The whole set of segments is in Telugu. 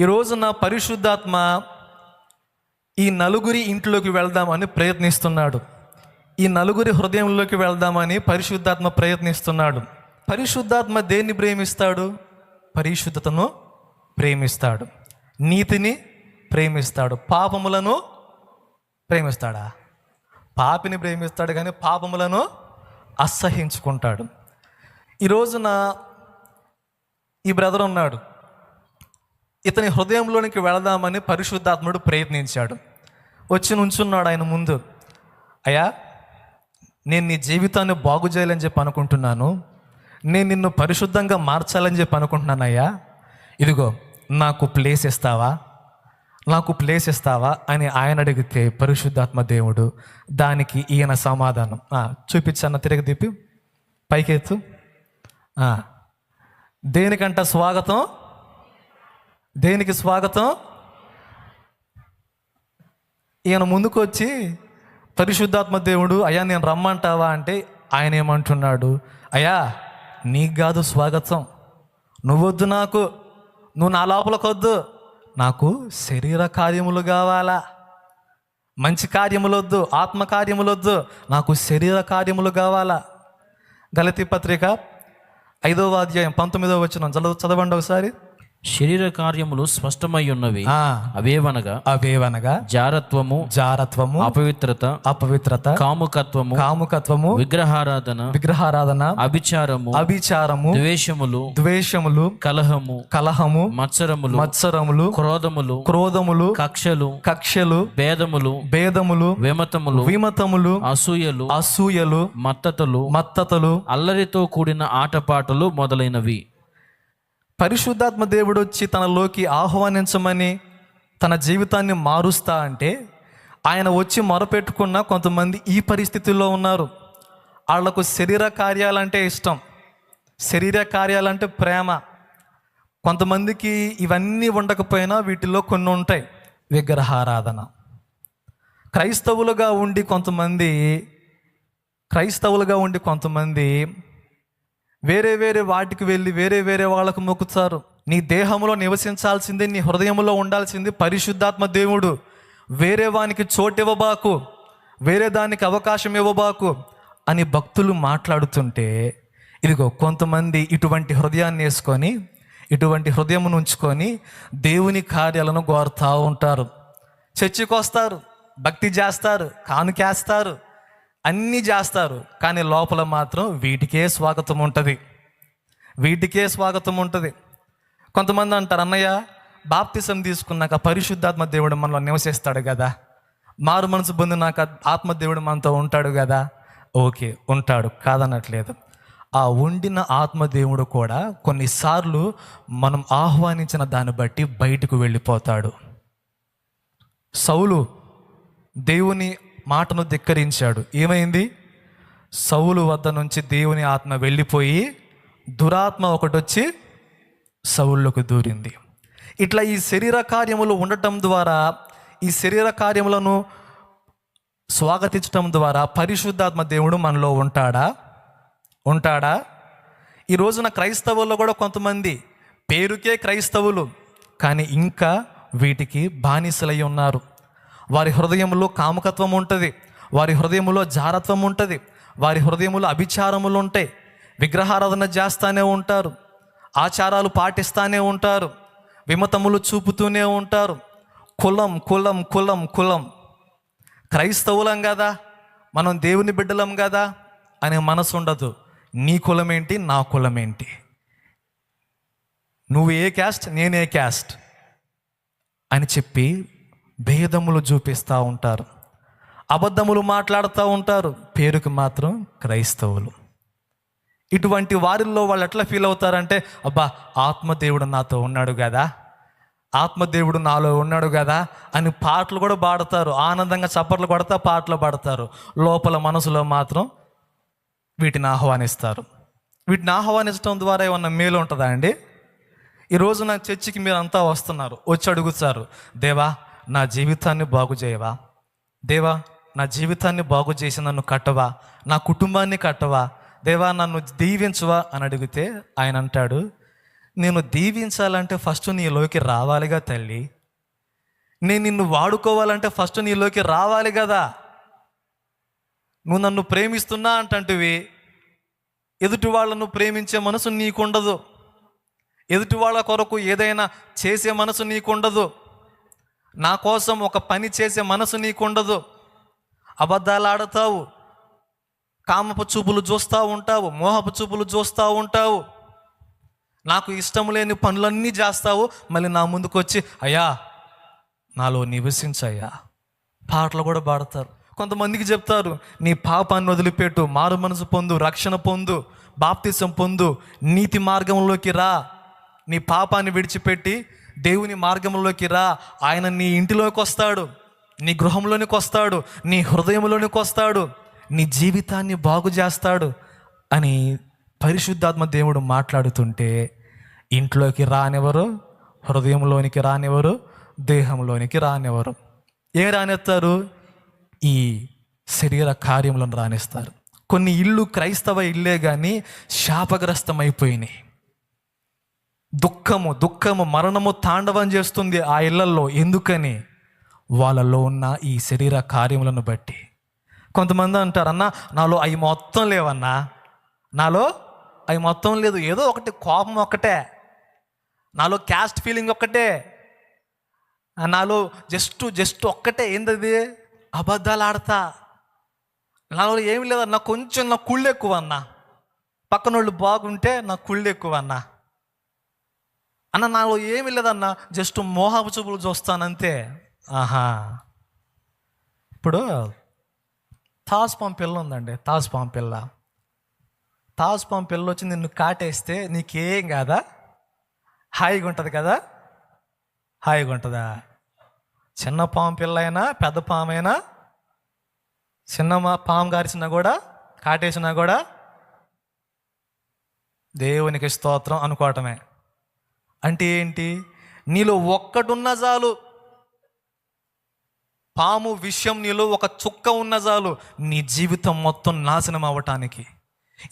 ఈ రోజున పరిశుద్ధాత్మ ఈ నలుగురి ఇంట్లోకి వెళ్దామని ప్రయత్నిస్తున్నాడు. ఈ నలుగురి హృదయంలోకి వెళ్దామని పరిశుద్ధాత్మ ప్రయత్నిస్తున్నాడు. పరిశుద్ధాత్మ దేన్ని ప్రేమిస్తాడు? పరిశుద్ధతను ప్రేమిస్తాడు. నీతిని ప్రేమిస్తాడు. పాపములను ప్రేమిస్తాడా? పాపిని ప్రేమిస్తాడు కానీ పాపములను అసహించుకుంటాడు. ఈ రోజున ఈ బ్రదర్ ఉన్నాడు. ఇతని హృదయంలోనికి వెళదామని పరిశుద్ధాత్ముడు ప్రయత్నించాడు. వచ్చి నుంచున్నాడు ఆయన ముందు. అయ్యా నేను నీ జీవితాన్ని బాగు చేయాలని చెప్పి అనుకుంటున్నాను. నేను నిన్ను పరిశుద్ధంగా మార్చాలని చెప్పి అనుకుంటున్నాను అయ్యా. ఇదిగో నాకు ప్లేస్ ఇస్తావా? నాకు ప్లేస్ ఇస్తావా? అని ఆయన అడిగితే పరిశుద్ధాత్మ దేవుడు దానికి ఈయన సమాధానం. చూపించన్న తిరిగి తిప్పి పైకెత్తు. దేనికంట స్వాగతం? దేనికి స్వాగతం? ఈయన ముందుకు వచ్చి పరిశుద్ధాత్మ దేవుడు అయ్యా నేను రమ్మంటావా? అంటే ఆయన ఏమంటున్నాడు అయ్యా నీకు కాదు స్వాగతం. నువ్వొద్దు నాకు. నువ్వు నా లోపలకొద్దు. నాకు శరీర కార్యములు కావాలా. మంచి కార్యములొద్దు ఆత్మ కార్యములొద్దు. నాకు శరీర కార్యములు కావాలా. గలతి పత్రిక ఐదవ అధ్యాయం పంతొమ్మిదవ వచ్చిన చదవండి ఒకసారి. శరీర కార్యములు స్పష్టమై ఉన్నవి. అవేవనగా? అవేవనగా? జారత్వము జారత్వము అపవిత్రత అపవిత్రత కాముకత్వము కాముకత్వము విగ్రహారాధన విగ్రహారాధన అభిచారము అభిచారము ద్వేషములు ద్వేషములు కలహము కలహము మత్సరములు మత్సరములు క్రోధములు క్రోధములు కక్షలు కక్షలు భేదములు భేదములు విమతములు విమతములు అసూయలు అసూయలు మత్తతలు మత్తతలు అల్లరితో కూడిన ఆటపాటలు మొదలైనవి. పరిశుద్ధాత్మ దేవుడు వచ్చి తనలోకి ఆహ్వానించమని తన జీవితాన్ని మారుస్తా అంటే ఆయన వచ్చి మొరపెట్టుకున్న కొంతమంది ఈ పరిస్థితుల్లో ఉన్నారు. వాళ్ళకు శరీర కార్యాలంటే ఇష్టం. శరీర కార్యాలంటే ప్రేమ. కొంతమందికి ఇవన్నీ ఉండకపోయినా వీటిలో కొన్ని ఉంటాయి. విగ్రహారాధన. క్రైస్తవులుగా ఉండి కొంతమంది క్రైస్తవులుగా ఉండి కొంతమంది వేరే వేరే వాటికి వెళ్ళి వేరే వేరే వాళ్ళకు మొక్కుతారు. నీ దేహంలో నివసించాల్సింది నీ హృదయంలో ఉండాల్సింది పరిశుద్ధాత్మ దేవుడు. వేరే వానికి చోటు ఇవ్వబాకు వేరే దానికి అవకాశం ఇవ్వబాకు అని భక్తులు మాట్లాడుతుంటే ఇదిగో కొంతమంది ఇటువంటి హృదయాన్ని వేసుకొని ఇటువంటి హృదయం ఉంచుకొని దేవుని కార్యాలను కోరుతూ ఉంటారు. చర్చికి వస్తారు భక్తి చేస్తారు కానుకేస్తారు అన్నీ చేస్తారు కానీ లోపల మాత్రం వీటికే స్వాగతం ఉంటుంది. వీటికే స్వాగతం ఉంటుంది. కొంతమంది అంటారు అన్నయ్య బాప్తిసం తీసుకున్నాక పరిశుద్ధాత్మ దేవుడు మనలో నివసిస్తాడు కదా. మారు మనసు పొందినాక ఆత్మదేవుడు మనతో ఉంటాడు కదా. ఓకే ఉంటాడు కాదనట్లేదు. ఆ ఉండిన ఆత్మదేవుడు కూడా కొన్నిసార్లు మనం ఆహ్వానించిన దాన్ని బట్టి బయటకు వెళ్ళిపోతాడు. సౌలు దేవుని మాటను ధిక్కరించాడు. ఏమైంది? సౌలు వద్ద నుంచి దేవుని ఆత్మ వెళ్ళిపోయి దురాత్మ ఒకటి వచ్చి సౌల్లోకి దూరింది. ఇట్లా ఈ శరీర కార్యములు ఉండటం ద్వారా ఈ శరీర కార్యములను స్వాగతించటం ద్వారా పరిశుద్ధాత్మ దేవుడు మనలో ఉంటాడా? ఉంటాడా? ఈ రోజున క్రైస్తవుల్లో కూడా కొంతమంది పేరుకే క్రైస్తవులు కానీ ఇంకా వీటికి బానిసలై ఉన్నారు. వారి హృదయంలో కామకత్వం ఉంటుంది. వారి హృదయంలో జారత్వం ఉంటుంది. వారి హృదయంలో అభిచారములు ఉంటాయి. విగ్రహారాధన చేస్తూనే ఉంటారు. ఆచారాలు పాటిస్తానే ఉంటారు. విమతములు చూపుతూనే ఉంటారు. కులం కులం కులం కులం. క్రైస్తవులం కదా. మనం దేవుని బిడ్డలం కదా అనే మనసు ఉండదు. నీ కులం ఏంటి నా కులం ఏంటి నువ్వు ఏ క్యాస్ట్ నేను ఏ క్యాస్ట్? అని చెప్పి భేదములు చూపిస్తూ ఉంటారు. అబద్ధములు మాట్లాడుతూ ఉంటారు. పేరుకి మాత్రం క్రైస్తవులు. ఇటువంటి వారిల్లో వాళ్ళు ఎట్లా ఫీల్ అవుతారంటే అబ్బా ఆత్మదేవుడు నాతో ఉన్నాడు కదా ఆత్మదేవుడు నాలో ఉన్నాడు కదా అని పాటలు కూడా పాడతారు. ఆనందంగా చప్పట్లు కొడతా పాటలు పాడతారు. లోపల మనసులో మాత్రం వీటిని ఆహ్వానిస్తారు. వీటిని ఆహ్వానించడం ద్వారా ఏమన్నా మేలు ఉంటుందా అండి? ఈరోజు నా చర్చికి మీరు అంతా వస్తున్నారు. వచ్చి అడుగుతారు దేవా నా జీవితాన్ని బాగు చేయవా? దేవా నా జీవితాన్ని బాగు చేసి నన్ను కట్టవా? నా కుటుంబాన్ని కట్టవా? దేవా నన్ను దీవించవా? అని అడిగితే ఆయన అంటాడు నేను దీవించాలంటే ఫస్ట్ నీలోకి రావాలిగా తల్లి. నేను నిన్ను వాడుకోవాలంటే ఫస్ట్ నీలోకి రావాలి కదా. నువ్వు నన్ను ప్రేమిస్తున్నా అంటంటివి. ఎదుటి వాళ్ళను ప్రేమించే మనసు నీకుండదు. ఎదుటి వాళ్ళ కొరకు ఏదైనా చేసే మనసు నీకుండదు. నా కోసం ఒక పని చేసే మనసు నీకుండదు. అబద్ధాలు ఆడతావు కామపు చూపులు చూస్తూ ఉంటావు. మోహపు చూపులు చూస్తూ ఉంటావు. నాకు ఇష్టం లేని పనులన్నీ చేస్తావు. మళ్ళీ నా ముందుకు వచ్చి అయ్యా నాలో నివసించయ్యా. పాటలు కూడా పాడతారు. కొంతమందికి చెప్తారు నీ పాపాన్ని వదిలిపెట్టు. మారు మనసు పొందు. రక్షణ పొందు. బాప్తిసం పొందు. నీతి మార్గంలోకి రా. నీ పాపాన్ని విడిచిపెట్టి దేవుని మార్గంలోకి రా. ఆయన నీ ఇంటిలోకి వస్తాడు. నీ గృహంలోనికి వస్తాడు. నీ హృదయంలోనికి వస్తాడు. నీ జీవితాన్ని బాగు చేస్తాడు అని పరిశుద్ధాత్మ దేవుడు మాట్లాడుతుంటే ఇంట్లోకి రానివ్వరు హృదయంలోనికి రానివ్వరు దేహంలోనికి రానివ్వరు. ఏ రానిస్తారు? ఈ శరీర కార్యములను రానిస్తారు. కొన్ని ఇళ్ళు క్రైస్తవ ఇల్లే కానీ శాపగ్రస్తమైపోయినాయి. దుఃఖము దుఃఖము మరణము తాండవం చేస్తుంది ఆ ఇళ్ళల్లో. ఎందుకని? వాళ్ళలో ఉన్న ఈ శరీర కార్యములను బట్టి. కొంతమంది అంటారు అన్న నాలో అవి మొత్తం లేవన్నా? నాలో అవి మొత్తం లేదు. ఏదో ఒకటి కోపం ఒక్కటే. నాలో క్యాస్ట్ ఫీలింగ్ ఒక్కటే. నాలో జస్ట్ జస్ట్ ఒక్కటే. ఏందది? అబద్ధాలు ఆడతా. నాలో ఏమి లేదన్నా కొంచెం నా కుళ్ళు ఎక్కువ అన్నా పక్కన వాళ్ళు బాగుంటే నా కుళ్ళు ఎక్కువ అన్నా అన్న నాలో ఏమి లేదన్నా జస్ట్ మోహపు చూపులు చూస్తానంతే. ఆహా. ఇప్పుడు తాజ్పాం పిల్ల ఉందండి తాజ్పాం పిల్ల. తాజ్పాం పిల్ల వచ్చి నిన్ను కాటేస్తే నీకేం కాదా? హాయిగా ఉంటుంది కదా? హాయిగా ఉంటుందా? చిన్న పాము పిల్ల అయినా పెద్ద పాము అయినా చిన్న పాము గారిచినా కూడా కాటేసినా కూడా దేవునికి స్తోత్రం అనుకోవటమే. అంటే ఏంటి? నీలో ఒక్కడున్న చాలు. పాము విషయం నీలో ఒక చుక్క ఉన్న చాలు. నీ జీవితం మొత్తం నాశనం అవ్వటానికి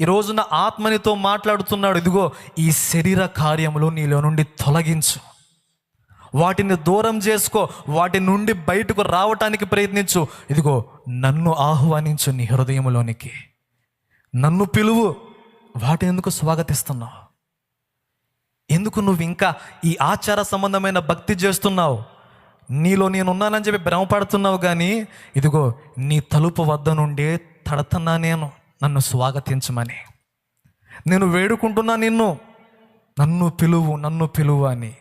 ఈ రోజున ఆత్మనితో మాట్లాడుతున్నాడు. ఇదిగో ఈ శరీర కార్యములు నీలో నుండి తొలగించు. వాటిని దూరం చేసుకో. వాటి నుండి బయటకు రావటానికి ప్రయత్నించు. ఇదిగో నన్ను ఆహ్వానించు నీ హృదయంలోనికి నన్ను పిలువు. వాటిని ఎందుకు స్వాగతిస్తున్నావు? ఎందుకు నువ్వు ఇంకా ఈ ఆచార సంబంధమైన భక్తి చేస్తున్నావు? నీలో నేనున్నానని చెప్పి భ్రమపడుతున్నావు కానీ ఇదిగో నీ తలుపు వద్ద నుండే తడతన్నా నేను నన్ను స్వాగతించమని. నేను వేడుకుంటున్నా నిన్ను. నన్ను పిలువు నన్ను పిలువు అని.